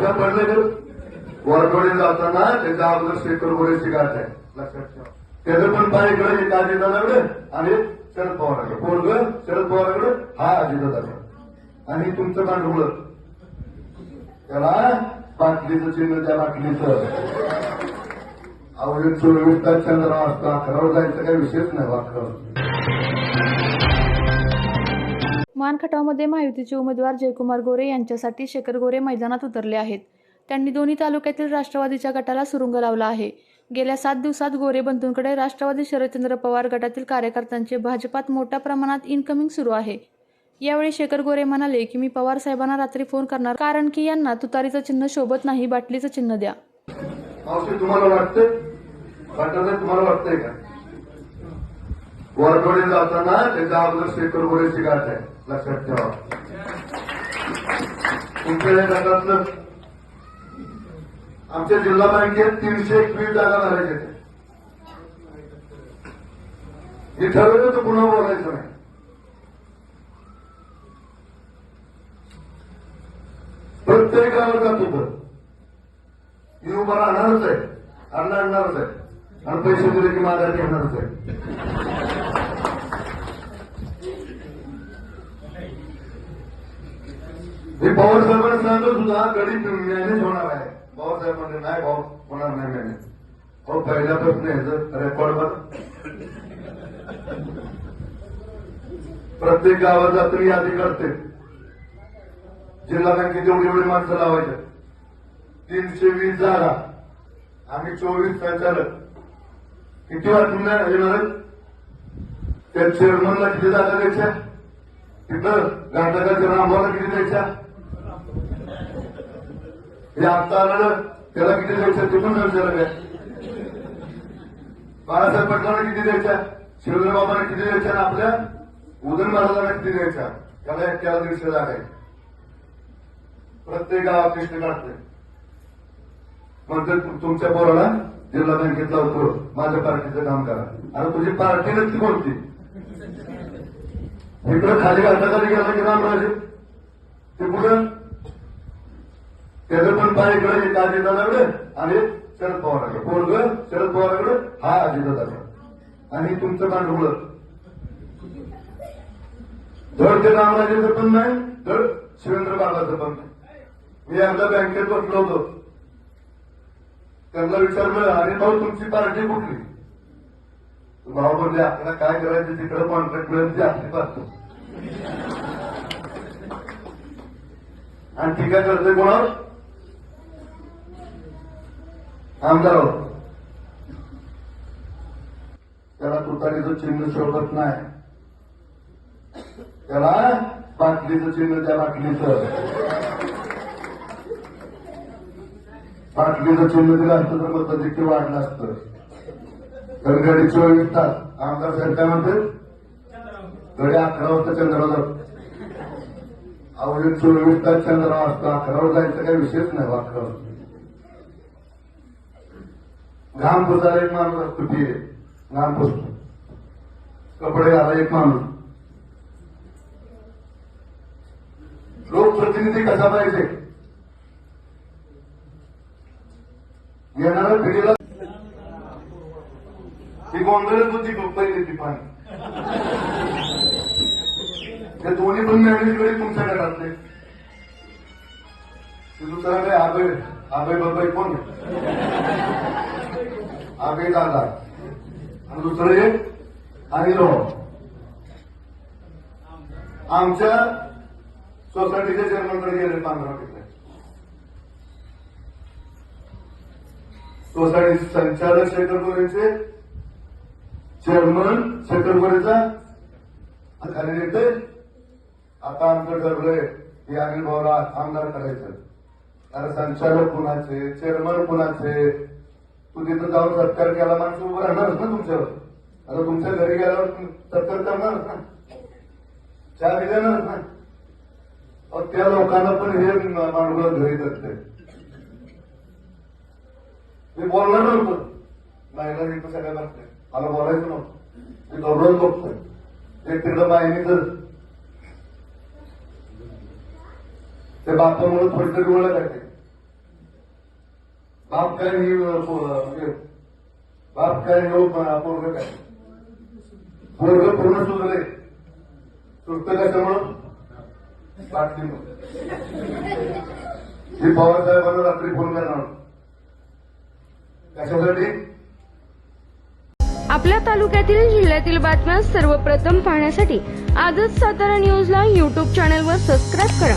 डोक्यात पडले तर वरकडे जाताना त्याच्या अगोदर शेकर गोरेची शिकायचं आहे लक्षात ठेवा. त्याचं पण पाणी कडे एक अजितदादाकडे आणि शरद पवाराकडे. पोरग शरद पवाराकडे? हा अजितदादाकडे आणि तुमचं भांडवळ. त्याला बाटलीचं चिन्ह त्या बाटलीचं. अवघड चोवीस तास चंद्र असतो अकरावर जायचं काही विषयच नाही अकरावर मानखटावमध्ये महायुतीचे उमेदवार जयकुमार गोरे यांच्यासाठी शेखर गोरे मैदानात उतरले आहेत. त्यांनी दोन्ही तालुक्यातील राष्ट्रवादीच्या गटाला सुरुंग लावला आहे. गेल्या सात दिवसात गोरे बंधूंकडे राष्ट्रवादी शरदचंद्र पवार गटातील कार्यकर्त्यांचे भाजपात मोठ्या प्रमाणात इनकमिंग सुरू आहे. यावेळी शेखर गोरे म्हणाले की मी पवार साहेबांना रात्री फोन करणार कारण की यांना तुतारीचं चिन्ह शोभत नाही बाटलीचं चिन्ह द्या. तुम्हाला वाटतंय? तुम्हाला वाटतंय का? वरकडे जाताना त्याच्या अगोदर शेकर गोरेची गाठ आहे. लक्षात ठेवा. तुमच्या या गटातलं आमच्या जिल्हा बँकेत तीनशे एकवीस जागा झाल्या हे ठरवलं तर पुन्हा बोलायचं नाही. प्रत्येक गावात जातो तर मी उभा राहणारच आहे. अन्न आणणारच आहे. आणि पैसे दिले की माझ्या घेणारच आहे. मी पवार साहेबांना सांगत सुद्धा गडी मॅनेज होणार आहे. पवार साहेब म्हणजे नाही भाऊ होणार नाही मॅनेज हो पहिल्यापासून ह्याचं रेकॉर्ड बघ. प्रत्येक गावात जात्री यादी करते. जिल्हा बँकेत एवढी एवढी माणसं लावायचे तीनशे वीस जागा आम्ही चोवीस संचालक. किती वाटून नाही येणार त्या चेअरमनला किती जागा द्यायच्या? तिथं घाटकाच्या रामभावला किती द्यायच्या? हे आता आलं त्याला किती द्यायचं? ते पण विचारलं काय बाळासाहेब पटलांना किती द्यायच्या शिवराबाबांना किती द्यायच्या आणि आपल्या उदयन महाराजांना किती द्यायच्या त्याला एक त्याला दीडशे जागा आहे. प्रत्येक गावात कृष्ण काढते म्हणते तुमच्या पोराला जिल्हा बँकेतला लावतो. माझ्या पार्टीचं काम करा. आणि तुझी पार्टी नक्की कोणती? इकडं खाली घाटाखाली गेला की रामराजे. ते कुठं? त्याचं पण पाय इकडे एक अजितदादाकडे आणि एक शरद पवाराकडे. पोरग शरद पवाराकडे हा अजितदादाकडे आणि तुमचं पांडुळ धड ते रामराजेचं पण नाही धड शिवेंद्र बाबाचं पण नाही. मी एकदा बँकेत बसलो होतो. त्यांना विचारलं अरे भाऊ तुमची पार्टी कुठली? भाऊ म्हणजे आपल्याला काय करायचं तिकडे कॉन्ट्रॅक्ट मिळेल ते आपली पार्टी आणि ठीक आहे करते कोणावर? आमदारावर हो. त्याला तुतारीचं चिन्ह शोधत नाही. त्याला बाटलीचं चिन्ह त्या बाटलीचं. बाटलीचं चिन्ह दिलं असतं तर मग देखील वाढलं असतं. तर गडी चोवीस तास आमदार साहेब काय म्हणते गडी अकरा वाजता चंद्रावर जातो अवघड चोवीस तास चंद्रावर असतो. अकरावर जायचं काही विषयच नाही हो, अकरावर. घाम पुसायला एक माणूस असतो ती घाम पुसतो. कपडे घाला एक माणूस. लोकप्रतिनिधी कसा पाहिजे? येणाऱ्या पिढीला ती गोंधळच होती पहिली ती पाणी. त्या दोन्ही पण मॅनेज करी तुमच्या घरातले. ते काय आबे आबे बाबाई कोण आबे दादा. आणि दुसरं एक आणि रो आमच्या सोसायटीच्या चेअरमनकडे गेले पांढरा तिकडे. सोसायटी संचालक शेखर गोरेचे चेअरमन शेखर गोरेचा खाली येते आता आमचं ठरलंय की अनिल भाऊला आमदार करायचं. संचालक कुणाचे चेअरमन कुणाचे? तू तिथं जाऊन सत्कार केला माणसं उभं राहणारच ना तुमच्यावर. आता तुमच्या घरी गेल्यावर सत्कार करणारच ना? चहा बी ना? त्या लोकांना पण हे माणूस घरी जाते मी बोलणार नव्हतं. महिला इथं सगळ्या लागते मला बोलायचं नव्हतं. मी दररोज बघतोय एक तिकडं माहिती तर ते बापामुळे थोडी तरी ओळख आहे बाप काय मी म्हणजे बाप काय हो पोरग काय? पोरग पूर्ण सुधरले सुटतं कशामुळं? बाटलीमुळे ही पवार साहेबांना रात्री फोन करणार कशासाठी? आपल्या तालुक्यातील जिल्ह्यातील बातम्या सर्वप्रथम पाहण्यासाठी आजच सातारा न्यूजला यूट्यूब चॅनलवर सबस्क्राईब करा.